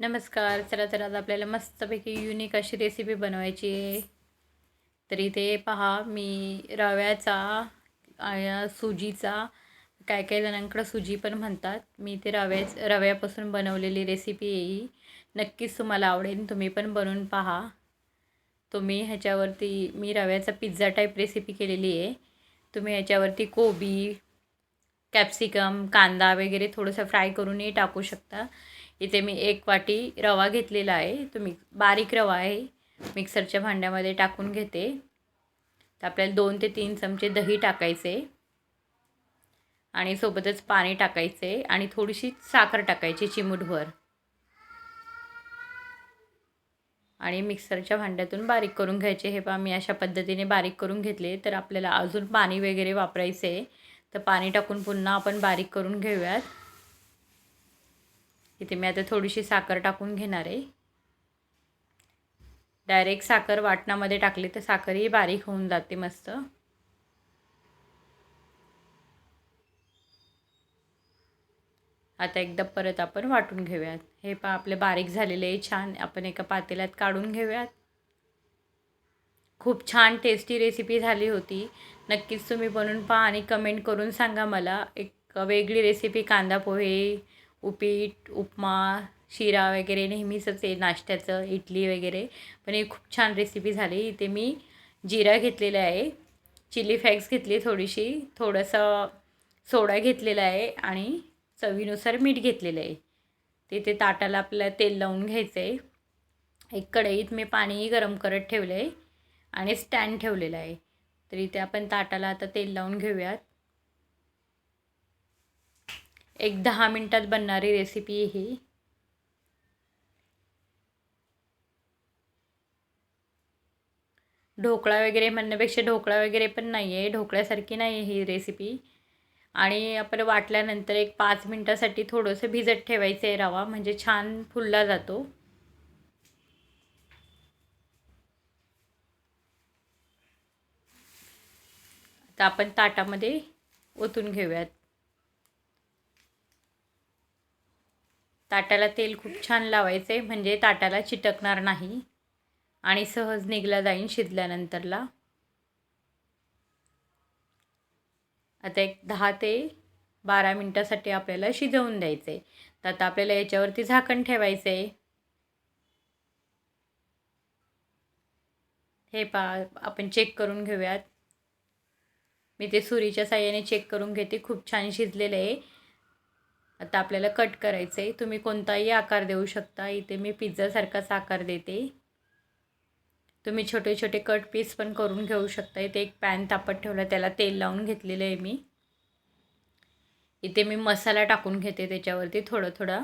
नमस्कार चला तर आज आपल्याला मस्तपैकी युनिक अशी रेसिपी बनवायची आहे. तर इथे पहा मी रव्याचा सुजीचा काय काय जणांकडं सुजी पण म्हणतात. मी ते रव्याच रव्यापासून बनवलेली रेसिपी आहे ही. नक्कीच तुम्हाला आवडेल तुम्ही पण बनवून पहा. तुम्ही ह्याच्यावरती मी रव्याचा पिझ्झा टाईप रेसिपी केलेली आहे. तुम्ही ह्याच्यावरती कोबी कॅप्सिकम कांदा वगैरे थोडंसं फ्राय करूनही टाकू शकता. इथे मी एक वाटी रवा घेतलेला आहे. तो मिक्स बारीक रवा आहे. मिक्सरच्या भांड्यामध्ये टाकून घेते. तर आपल्याला दोन ते तीन चमचे दही टाकायचे. आणि सोबतच पाणी टाकायचे आणि थोडीशी साखर टाकायची चिमूटभर. आणि मिक्सरच्या भांड्यातून बारीक करून घ्यायचे. हे पहा मी अशा पद्धतीने बारीक करून घेतले. तर आपल्याला अजून पाणी वगैरे वापरायचे तर पाणी टाकून पुन्हा आपण बारीक करून घेऊयात. इथे मी आता थोडीशी साखर टाकून घेणार आहे. डायरेक्ट साखर वाटणामध्ये टाकली तर साखरही बारीक होऊन जाते मस्त. आता एकदा परत आपण वाटून घेऊयात. हे पा आपले बारीक झालेले आहे छान. आपण एका पातेल्यात काढून घेऊयात. खूप छान टेस्टी रेसिपी झाली होती. नक्कीच तुम्ही बनवून पहा आणि कमेंट करून सांगा मला. एक वेगळी रेसिपी कांदा पोहे उपीट उपमा शिरा वगैरे नेहमीचंच आहे नाश्त्याचं इडली वगैरे. पण ही खूप छान रेसिपी झाली. इथे मी जिरा घेतलेला आहे. चिली फ्लेक्स घेतली थोडीशी. थोडंसं सोडा घेतलेला आहे आणि चवीनुसार मीठ घेतलेलं आहे. तिथे ताटाला आपल्याला तेल लावून घ्यायचं आहे एक कढईत मी पाणीही गरम करत ठेवलं आहे आणि स्टँड ठेवलेला आहे. तर इथे आपण ताटाला आता तेल लावून घेऊयात. एक दहा मिनटात बनणारी रेसिपी ही. ढोकळा वगैरे म्हणण्यापेक्षा ढोकळा वगैरे पण नाही आहे ढोकळ्यासारखी नाही आहे ही रेसिपी आणि आपण वाटल्यानंतर एक पाच मिनटासाठी थोडंसं भिजत ठेवायचं आहे रवा म्हणजे छान फुलला जातो. आता आपण ताटामध्ये ओतून घेऊयात. ताटाला तेल खूप छान लावायचं आहे म्हणजे ताटाला चिटकणार नाही. आणि सहज निघला जाईन शिजल्यानंतरला. आता एक दहा ते बारा मिनटासाठी आपल्याला शिजवून द्यायचं आहे तर आता आपल्याला याच्यावरती झाकण ठेवायचं आहे हे पा आपण चेक करून घेऊयात. मी ते सुरीच्या साह्याने चेक करून घेते खूप छान शिजलेलं आहे. आता आपल्याला कट करायचं आहे तुम्ही कोणताही आकार देऊ शकता. इथे मी पिझ्झासारखाच आकार देते. तुम्ही छोटे छोटे कट पीस पण करून घेऊ शकता. इथे एक पॅन तापत ठेवला. त्याला तेल लावून घेतलेलं आहे मी. इथे मी मसाला टाकून घेते त्याच्यावरती थोडं थोडं.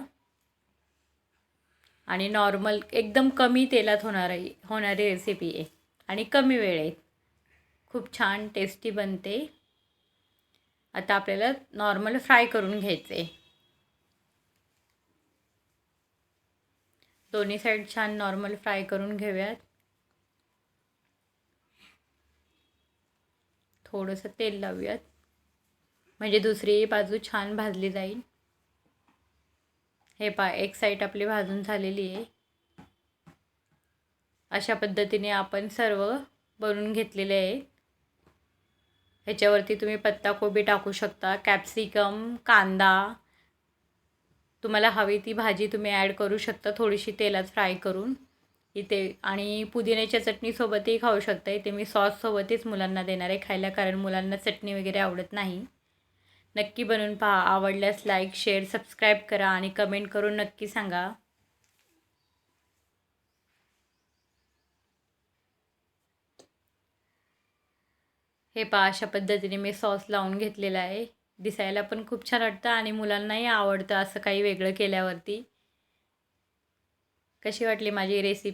आणि नॉर्मल एकदम कमी तेलात होणार आहे. होणारी रेसिपी आहे. आणि कमी वेळेत खूप छान टेस्टी बनते. आता आपल्याला नॉर्मल फ्राय करून घ्यायचे दोन्ही साईड छान नॉर्मल फ्राय करून घेऊयात. थोडंसं तेल लावूयात. म्हणजे दुसरी बाजू छान भाजली जाईल. हे पा एक साईड आपली भाजून झालेली आहे. अशा पद्धतीने आपण सर्व बनवून घेतलेले आहे. ह्याच्यावरती तुम्ही पत्ताकोबी टाकू शकता कॅप्सिकम कांदा तुम्हाला हवी ती भाजी तुम्ही ॲड करू शकता. थोडीशी तेलात फ्राय करून. इथे आणि पुदिन्याच्या चटणीसोबतही खाऊ शकता. इथे मी सॉससोबतच मुलांना देणार आहे खायला कारण मुलांना चटणी वगैरे आवडत नाही. नक्की बनवून पहा. आवडल्यास लाईक शेअर सबस्क्राईब करा आणि कमेंट करून नक्की सांगा. हे पहा अशा पद्धतीने मी सॉस लावून घेतलेला आहे. दिसायला पण खूप छान वाटतं आणि मुलांनाही आवडतं असं काही वेगळं केल्यावरती. कशी वाटली माझी रेसिपी